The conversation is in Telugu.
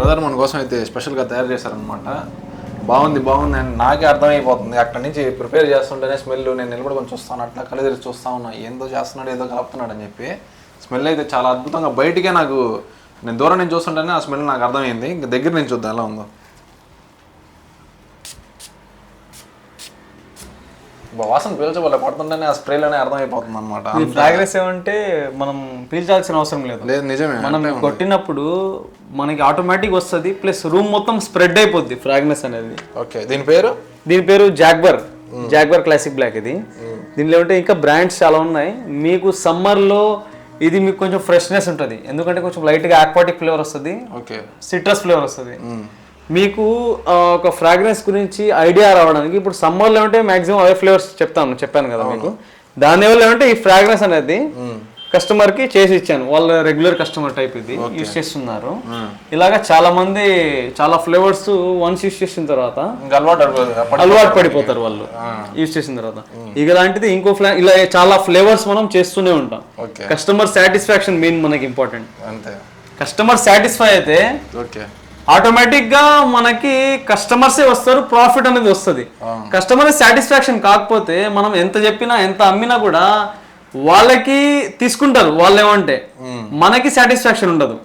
బ్రదర్ మన కోసం అయితే స్పెషల్గా తయారు చేశారనమాట బాగుంది బాగుంది అని నాకే అర్థమైపోతుంది. అక్కడి నుంచి ప్రిపేర్ చేస్తుంటేనే స్మెల్ నేను నిలబడి కొంచెం చూస్తాను అట్లా కళ్ళు తెరిచి చూస్తా ఉన్నా. ఏందో చేస్తున్నాడు ఏదో కలుపుతున్నాడు అని చెప్పి స్మెల్ అయితే చాలా అద్భుతంగా బయటికే నాకు నేను దూరం నుంచి చూస్తుంటేనే ఆ స్మెల్ నాకు అర్థమైంది. ఇంకా దగ్గర నుంచి చూద్దాం ఎలా ఉందో. వాసన పీల్చబోలే పడుతుంటేనే ఆ స్ప్రేలోనే అర్థమైపోతుంది అనమాట ఫ్రాగ్రెన్స్ ఏమంటే మనం పీల్చాల్సిన అవసరం లేదు. లేదు నిజమే మనం కొట్టినప్పుడు మనకి ఆటోమేటిక్ వస్తుంది ప్లస్ రూమ్ మొత్తం స్ప్రెడ్ అయిపోద్ది ఫ్రాగ్రెన్స్ అనేది. ఓకే దీని పేరు? దీని పేరు జాగ్బర్ జాగ్బర్ క్లాసిక్ బ్లాక్ ఇది. దీనిలో ఉంటే ఇంకా బ్రాండ్స్ చాలా ఉన్నాయి. మీకు సమ్మర్లో ఇది మీకు కొంచెం ఫ్రెష్నెస్ ఉంటుంది. ఎందుకంటే కొంచెం లైట్గా ఆక్వాటిక్ ఫ్లేవర్ వస్తుంది. ఓకే. సిట్రస్ ఫ్లేవర్ వస్తుంది. మీకు ఒక ఫ్రాగ్రెన్స్ గురించి ఐడియా రావడానికి ఇప్పుడు సమ్మర్లో ఏమంటే మాక్సిమం అవే ఫ్లేవర్స్ చెప్తాను చెప్పాను కదా మీకు. దానివల్ల ఏమంటే ఈ ఫ్రాగ్రెన్స్ అనేది కస్టమర్కి చేసి ఇచ్చాను. వాళ్ళ రెగ్యులర్ కస్టమర్ టైప్ ఇది యూస్ చేస్తున్నారు. ఇలాగా చాలా మంది చాలా ఫ్లేవర్స్ వన్స్ యూస్ చేసిన తర్వాత అలవాటు పడిపోతారు వాళ్ళు యూస్ చేసిన తర్వాత. ఇక లాంటిది ఇంకో ఫ్లా ఇలా చాలా ఫ్లేవర్స్ మనం చేస్తూనే ఉంటాం. కస్టమర్ సాటిస్ఫాక్షన్ మెయిన్ మనకి ఇంపార్టెంట్ అంతే. కస్టమర్ సాటిస్ఫై అయితే ఓకే ఆటోమేటిక్గా మనకి కస్టమర్సే వస్తారు ప్రాఫిట్ అనేది వస్తుంది. కస్టమర్ సాటిస్ఫాక్షన్ కాకపోతే మనం ఎంత చెప్పినా ఎంత అమ్మినా కూడా వాళ్ళకి తీసుకుంటారు వాళ్ళు ఏమంటే మనకి సాటిస్ఫాక్షన్ ఉండదు.